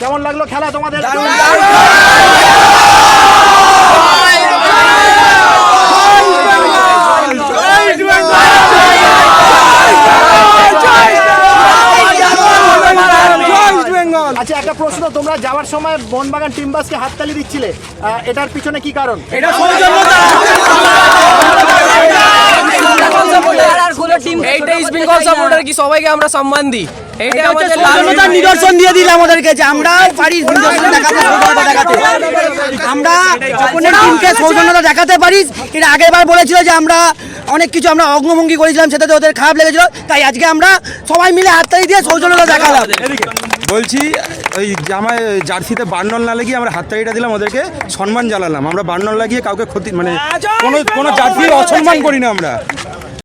কেমন লাগল খেলা তোমাদের? আচ্ছা একটা প্রশ্ন তোমরা যাওয়ার সময় বনবাগান টিম বাসকে হাততালি দিচ্ছিলে এটার পিছনে কি কারণ? এইটা ইস্ট বেঙ্গল সাপোর্টার কি? সবাইকে আমরা সম্মান দিই। আমাদের সৌজন্যতার নিদর্শন দিয়ে দিল আমাদেরকে যে আমরা পারি নিদর্শন দেখাতে সৌজন্যতা দেখাতে। আমরা টিমকে সৌজন্যতা দেখাতে পারি এর আগের বার বলেছিল যে আমরা অনেক কিছু আমরা অঙ্গভঙ্গি করেছিলাম সেটাতে ওদের খারাপ লেগেছিল তাই আজকে আমরা সবাই মিলে হাততালি দিয়ে সৌজন্যতা দেখালাম। বলছি ওই জামায় জার্সিতে বার্নল না লাগিয়ে আমরা হাততালিটা দিলাম ওদেরকে সম্মান জানালাম। আমরা বার্নল লাগিয়ে কাউকে ক্ষতি মানে কোনো কোনো জার্সির অসম্মান করি না আমরা।